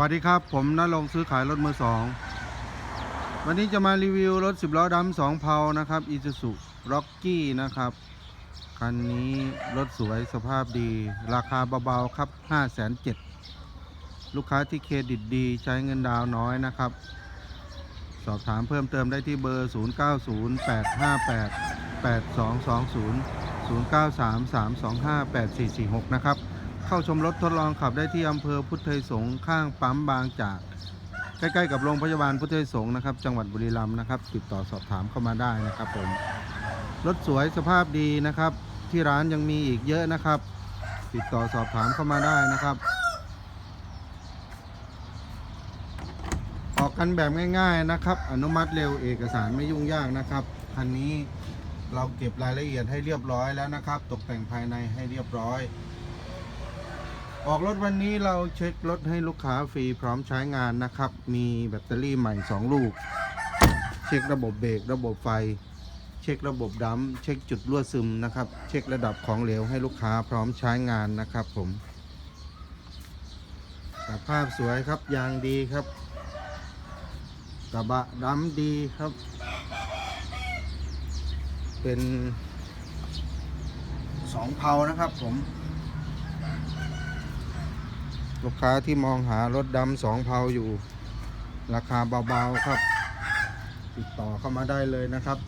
วัสดีครับ ผมนรงซื้อขายรถมือสอง วันนี้จะมารีวิวรถ 10 ล้อดำสองเพานะครับ i s u z u Rocky นะครับ คันนี้รถสวยสภาพดี ราคาเบาๆครับ 5 7 0 0 0ลูกค้าที่เครดิตดีใช้เงินดาวน์น้อยนะครับ สอบถามเพิ่มเติมได้ที่เบอร์ 0908588220 0933258446 นะครับ เข้าชมรถทดลองขับได้ที่อำเภอพุทธไทยสงฆ์ข้างปั๊มบางจาก ใกล้ๆกับโรงพยาบาลพุทธไทยสงฆ์นะครับ จังหวัดบุรีรัมย์นะครับ ติดต่อสอบถามเข้ามาได้นะครับผม รถสวยสภาพดีนะครับ ที่ร้านยังมีอีกเยอะนะครับ ติดต่อสอบถามเข้ามาได้นะครับออกกันแบบง่ายๆนะครับ อนุมัติเร็วเอกสารไม่ยุ่งยากนะครับคันนี้เราเก็บรายละเอียดให้เรียบร้อยแล้วนะครับ ตกแต่งภายในให้เรียบร้อย ออกรถวันนี้เราเช็ครถให้ลูกค้าฟรีพร้อมใช้งานนะครับ มีแบตเตอรี่ใหม่ 2 ลูก เช็คระบบเบรกระบบไฟ เช็คระบบดัมเช็คจุดรั่วซึมนะครับ เช็คระดับของเหลวให้ลูกค้าพร้อมใช้งานนะครับผมสภาพสวยครับยางดีครับกระบะดำดีครับ เป็นสองเพานะครับผม ลูกค้าที่มองหารถดำสองเพาอยู่ ราคาเบาๆครับ ติดต่อเข้ามาได้เลยนะครับ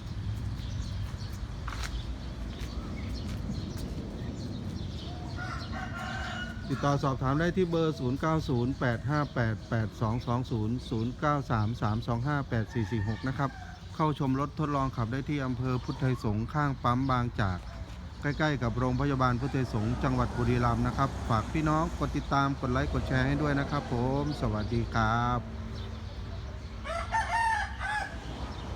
ติดต่อสอบถามได้ที่เบอร์ 0908588220 0933258446 นะครับ เข้าชมรถทดลองขับได้ที่อำเภอพุทธไทยสงข้างปั๊มบางจาก ใกล้ๆ กับโรงพยาบาลพุทธไทยสงฆ์จังหวัดบุรีรัมย์นะครับ ฝากพี่น้องกดติดตามกดไลค์กดแชร์ให้ด้วยนะครับ ผม สวัสดีครับ